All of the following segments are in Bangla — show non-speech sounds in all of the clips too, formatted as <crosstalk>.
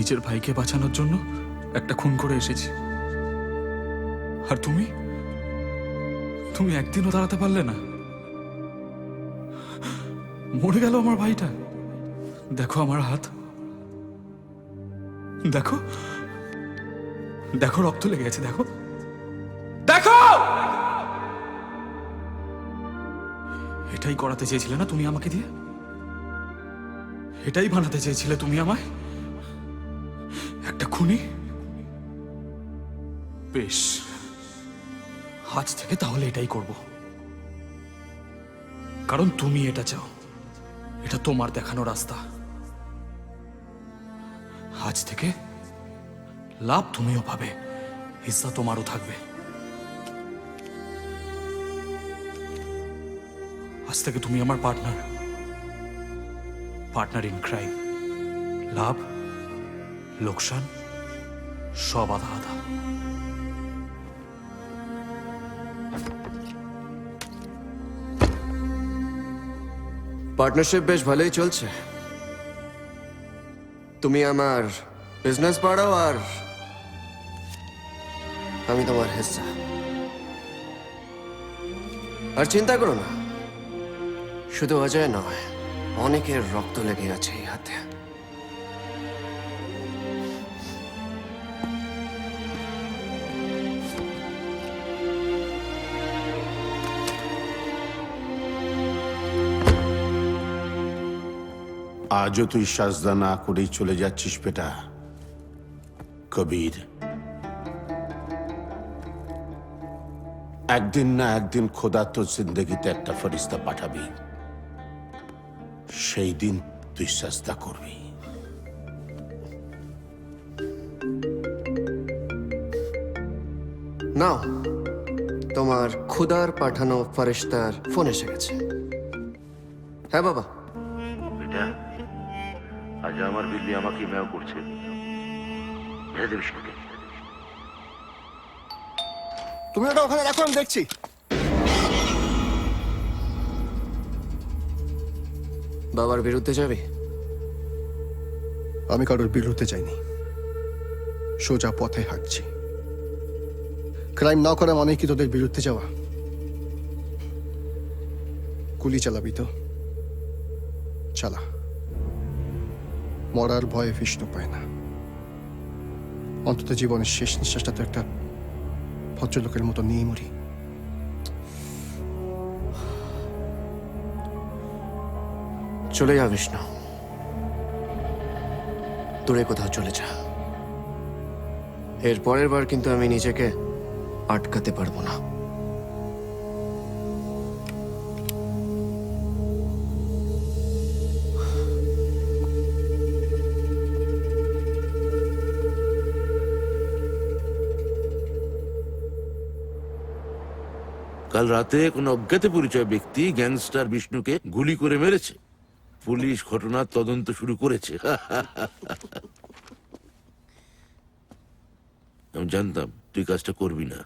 নিজের ভাইকে বাঁচানোর জন্য একটা খুন করে এসেছি। আর তুমি? তুমি একদিনও দাঁড়াতে পারলে না। মরে গেল আমার ভাইটা। দেখো আমার হাত। দেখো। দেখো রক্ত লেগে গেছে, দেখো। দেখো! এটাই করাতে চেয়েছিলে না তুমি আমাকে দিয়ে? এটাই বানাতে চেয়েছিলে তুমি আমায়? একটা খুনি? বেশ। আজ থেকে তাহলে এটাই করব। কারণ তুমি এটা চাও। এটা তোমার দেখানো রাস্তা। আজ থেকে লাভ তুমিও পাবে। হিস্সা তোমারও থাকবে। আজ থেকে তুমি আমার পার্টনার। Partner in crime. লাভ লোকসান, সব আধা আধা। পার্টনারশিপ বেশ ভালোই চলছে। তুমি আমার বিজনেস বাড়াও আর আমি তোমার হিস্সা আর চিন্তা করো না, শুধু অজয় নয়, অনেকের রক্ত লেগে আছে এই হাতে। আজও তুই সাজদা না করেই চলে যাচ্ছিস বেটা। কবির। একদিন না একদিন খোদা তোর জিন্দগিতে একটা ফরিস্তা পাঠাবি। সেই দিন তুই সাজদা করবি। নাও তোমার খুদার পাঠানো ফরেস্তার ফোন এসে গেছে। হ্যাঁ বাবা। বেটা আজ আমার বিল্লি আমাকে ম্যাও করছে। মেরে দেবিস নাকি তুমি ওটা ওখানে রাখো আমি দেখছি। বাবার বিরুদ্ধে যাবে? আমি কারোর বিরুদ্ধে যাইনি। সোজা পথে হাঁটছি। ক্রাইম না করা মানে কি তোদের বিরুদ্ধে যাওয়া? গুলি চালাবি তো? চালা। মরার ভয়ে বিষ্ণু পায় না। অন্তত জীবনের শেষ নিঃশ্বাসটা তো একটা ভদ্রলোকের মতো নিয়ে মরি চলে যা বিষ্ণু দূরে কোথাও চলে যা। এর পরের বার কিন্তু আমি নিজেকে আটকাতে পারব না। কাল রাতে কোন অজ্ঞাত পরিচয় ব্যক্তি গ্যাংস্টার বিষ্ণুকে গুলি করে মেরেছে। পুলিশ ঘটনার তদন্ত শুরু করেছে। <laughs> আমি জানতাম তুই কাজটা করবি না।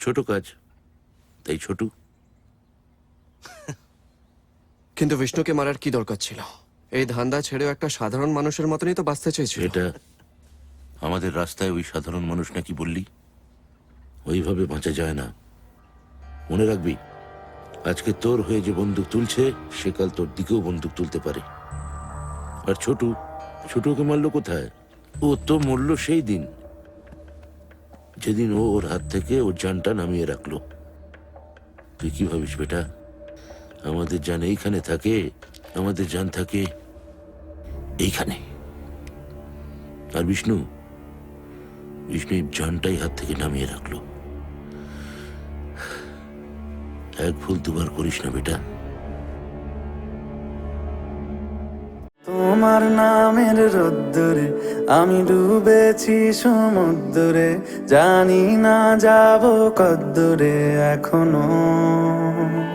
ছোট কাজ তাই ছোট। কিন্তু বিষ্ণুকে মারার কি দরকার ছিল? এই ধান্দা ছেড়েও একটা সাধারণ মানুষের মতনই তো বাঁচতে চেয়েছিল। এটা আমাদের রাস্তায় ওই সাধারণ মানুষ নাকি বললি? ওইভাবে বাঁচা যায় না। মনে রাখবি, আজকে তোর হয়ে যে বন্দুক তুলছে সে কাল তোর দিকেও বন্দুক তুলতে পারে। আর ছোটু, ছোটুকে মারলো কোথায়? ও তো মরল সেই দিন। যেদিন ও ওর হাত থেকে ওর জানটা নামিয়ে রাখল। তুই কি ভাবিস বেটা? আমাদের জান এইখানে থাকে, আমাদের জান থাকে এইখানে। আর বিষ্ণু বিষ্ণু জানটাই হাত থেকে নামিয়ে রাখল। এক ভুল তোমার করিস না বেটা। তোমার নামের রোদ্দুরে আমি ডুবেছি সমুদ্রে, জানি না যাব কদ্দুরে এখনও।